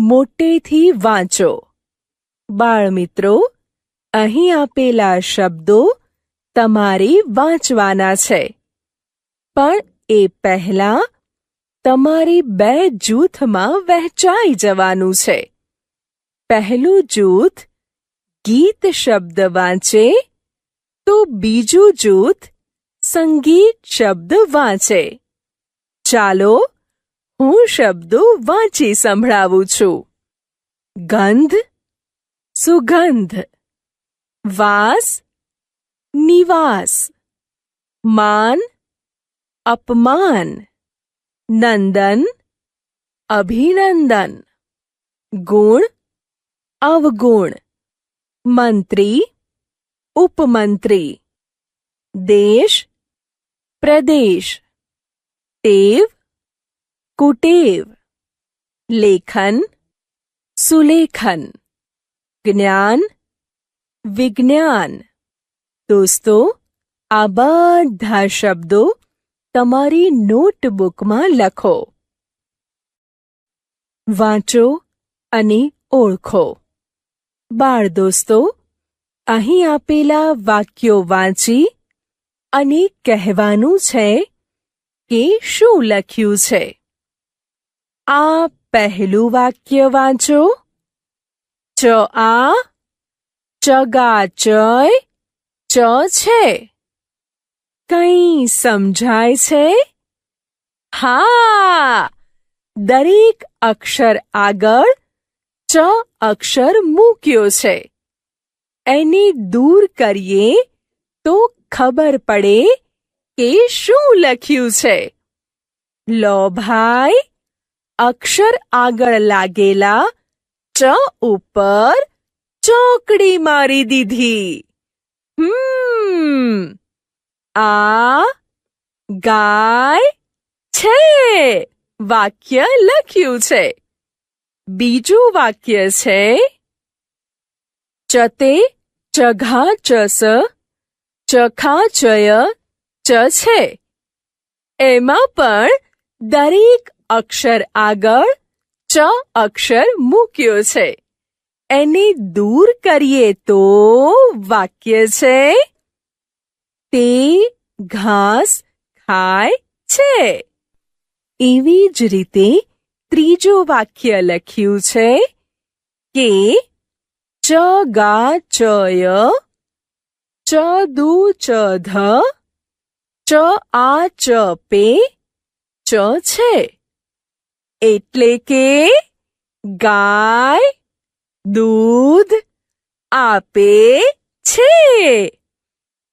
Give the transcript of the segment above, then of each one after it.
મોટેથી વાંચો. બાળમિત્રો, અહીં આપેલા શબ્દો તમારે વાંચવાના છે. પણ એ પહેલા તમારે બે જૂથમાં વહેંચાઈ જવાનું છે. પહેલું જૂથ ગીત શબ્દ વાંચે, તો બીજું જૂથ સંગીત શબ્દ વાંચે. ચાલો હું શબ્દો વાંચી સંભળાવું છું ગંધ સુગંધ વાસ નિવાસ માન અપમાન નંદન અભિનંદન ગુણ અવગુણ મંત્રી ઉપમંત્રી દેશ પ્રદેશ ટેવ કુટેવ લેખન સુલેખન જ્ઞાન વિજ્ઞાન દોસ્તો આ બધા શબ્દો તમારી નોટબુકમાં લખો વાંચો અને ઓળખો બાળ દોસ્તો અહીં આપેલા વાક્યો વાંચી અને કહેવાનું છે કે શું લખ્યું છે આ પહેલું વાક્ય વાંચો ચ આ ચગા ચય ચ છે કંઈ સમજાય છે હા દરેક અક્ષર આગળ ચ અક્ષર મૂક્યો છે એને દૂર કરીએ તો ખબર પડે કે શું લખ્યું છે લો ભાઈ અક્ષર આગળ લાગેલા ચ ઉપર ચોકડી મારી દીધી. હમ. આ ગાય છે. વાક્ય લખ્યું છે. બીજું વાક્ય છે. ચતે ચઘા ચસ, ચખા ચય ચ છે એમાં પણ દરેક અક્ષર આગળ ચ અક્ષર મૂક્યો છે. એને દૂર કરીએ તો વાક્ય છે, તે ઘાસ ખાય છે. એવી જ રીતે ત્રીજું વાક્ય લખ્યું છે, કે ચ ગા ચય ચ દુ ચ ધ, ચ આ ચ પે, ચ છે. એટલે કે ગાય દૂધ આપે છે.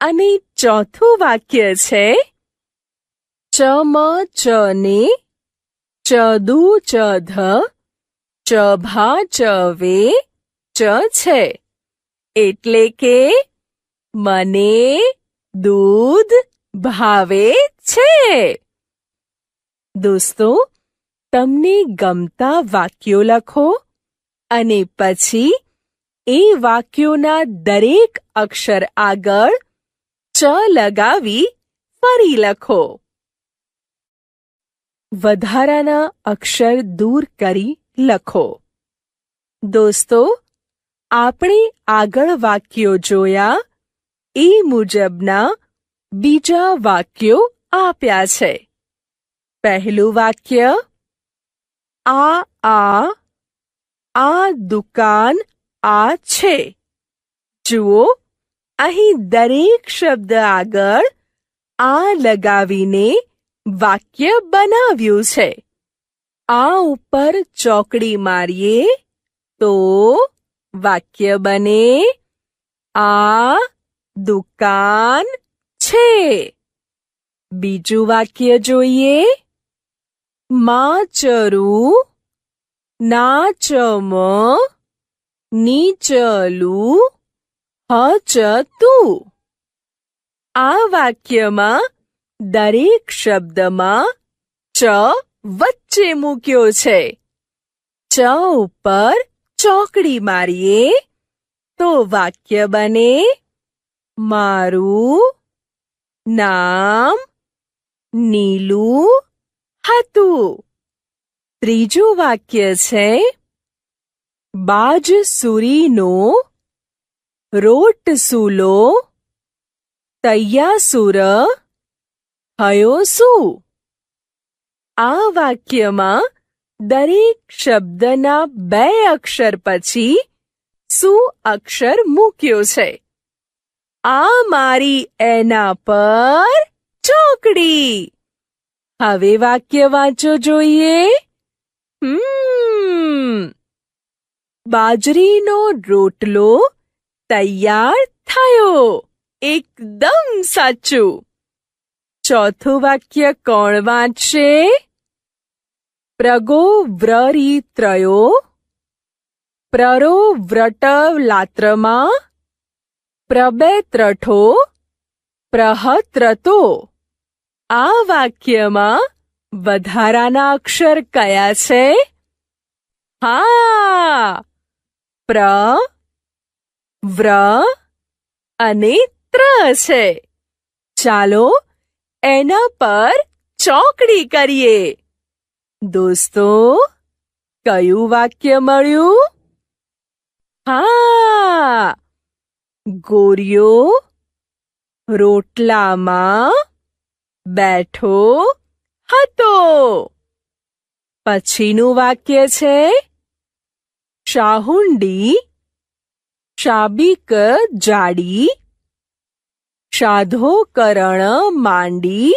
અને ચોથું વાક્ય છે ચમ ચને ચદુ ચધ ચભા ચવે ચ છે. એટલે કે મને દૂધ ભાવે છે. દોસ્તો તમને ગમતા વાક્યો લખો અને પછી એ વાક્યોના દરેક અક્ષર આગળ ચ લગાવી ફરી લખો. વધારાના અક્ષર દૂર કરી લખો. દોસ્તો, આપણે આગળ વાક્યો જોયા, એ મુજબના બીજા વાક્યો આપ્યા છે. પહેલું વાક્ય આ આ આ દુકાન આ છે. જુઓ, અહીં દરેક શબ્દ આગળ આ લગાવીને વાક્ય બનાવ્યું છે. આ ઉપર ચોકડી મારીએ તો વાક્ય બને આ દુકાન છે. બીજું વાક્ય જોઈએ. માચરું નાચમ નીચલું હચતુ આ વાક્યમાં દરેક શબ્દમાં ચ વચ્ચે મૂક્યો છે ચ ઉપર ચોકડી મારીએ તો વાક્ય બને મારું નામ નીલું હતું ત્રીજું વાક્ય છે, બાજ સુરીનો રોટ સુલો, તૈયાસુર હયો શું આ વાક્યમાં દરેક શબ્દના બે અક્ષર પછી શું અક્ષર મૂક્યો છે. આ મારી એના પર ચોકડી. હવે વાક્ય વાંચો જોઈએ. બાજરીનો રોટલો તૈયાર થયો. એકદમ સાચું. ચોથું વાક્ય કોણ વાંચશે? પ્રગો વ્રરી ત્રયો પ્રરો વ્રટ લાત્રમાં પ્રબે ત્રઠો પ્રહત્રતો. આ વાક્યમાં વધારાના અક્ષર કયા છે? હા. પ્ર, વ્ર અને ત્ર છે. ચાલો એના પર ચોકડી કરીએ. દોસ્તો, કયું વાક્ય મળ્યું? હા. ગોરિયો રોટલામાં બેઠો હતો. પછીનું વાક્ય છે, શાહુંડી, શાબિક જાડી શાધોકરણ માંડી,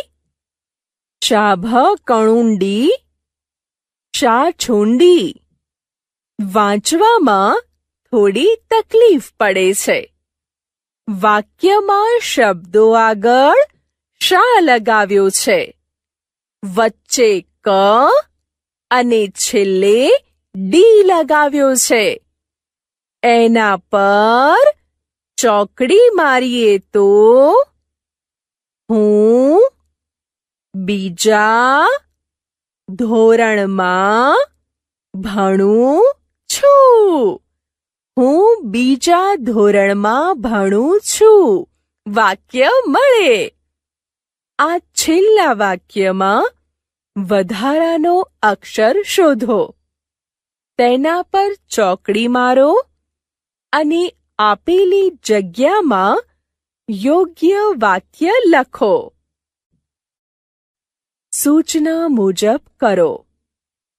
શાભ કણુંડી શાછુંડી વાંચવામાં થોડી તકલીફ પડે છે. વાક્યમાં શબ્દો આગળ શા લગાવ્યો છે? વચ્ચે ક અને છેલ્લે ડી લગાવ્યો છે. એના પર ચોકડી મારીએ તો હું બીજા ધોરણમાં ભણું છું. હું બીજા ધોરણમાં ભણું છું. વાક્ય મળે. આ છેલ્લા વાક્યમાં વધારાનો અક્ષર શોધો. તેના પર ચોકડી મારો અને આપેલી જગ્યામાં યોગ્ય વાક્ય લખો. સૂચના મુજબ કરો.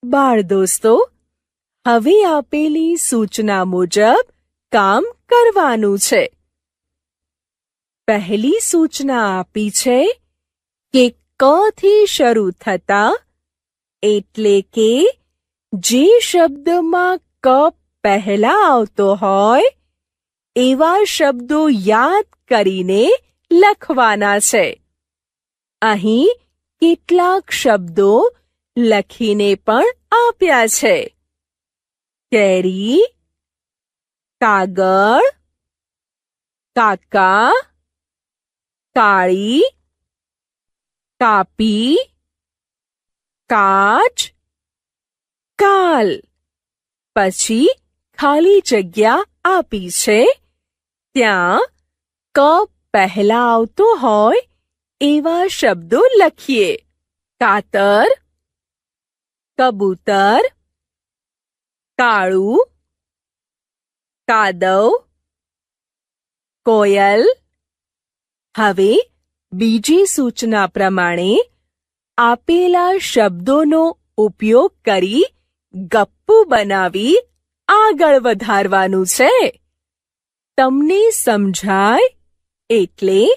બાળ દોસ્તો, હવે આપેલી સૂચના મુજબ કામ કરવાનું છે. પહેલી સૂચના આપી છે કે ક થી શરૂ થતા એટલે કે જે શબ્દમાં ક પહેલા આવતો હોય એવા શબ્દો યાદ કરીને લખવાના છે અહીં કેટલાક શબ્દો લખીને પણ આપ્યા છે કેરી કાગળ કાકા કાળી કાપી, કાચ, કાલ. પછી ખાલી જગ્યા આપી છે. ત્યાં ક પહેલા આવતો હોય એવા શબ્દો લખીએ. કાતર, કબૂતર, કાળું, કાદવ, કોયલ. હવે બીજી સૂચના પ્રમાણે, આપેલા શબ્દોનો ઉપયોગ કરી ગપ્પુ બનાવી આગળ વધારવાનું છે. તમને સમજાય? એટલે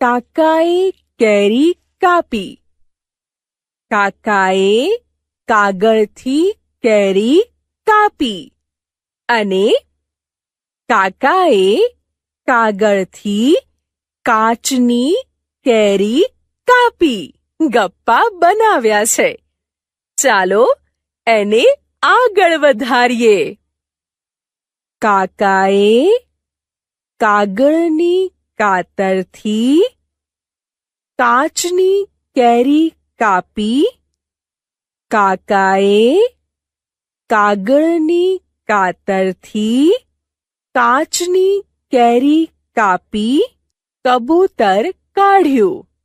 કાકાએ કેરી કાપી. કાકાએ કાગળથી કેરી કાપી અને કાકાએ કાગળથી કાચની, કેરી, કાપી ગપ્પા બનાવ્યા છે. ચાલો એને આગળ વધારીએ. કાકાએ કાગળની કાતરથી કાચની કેરી કાપી. કાકાએ કાગળની કાતરથી કાચની કેરી કાપી. કબૂતર કાઢ્યું.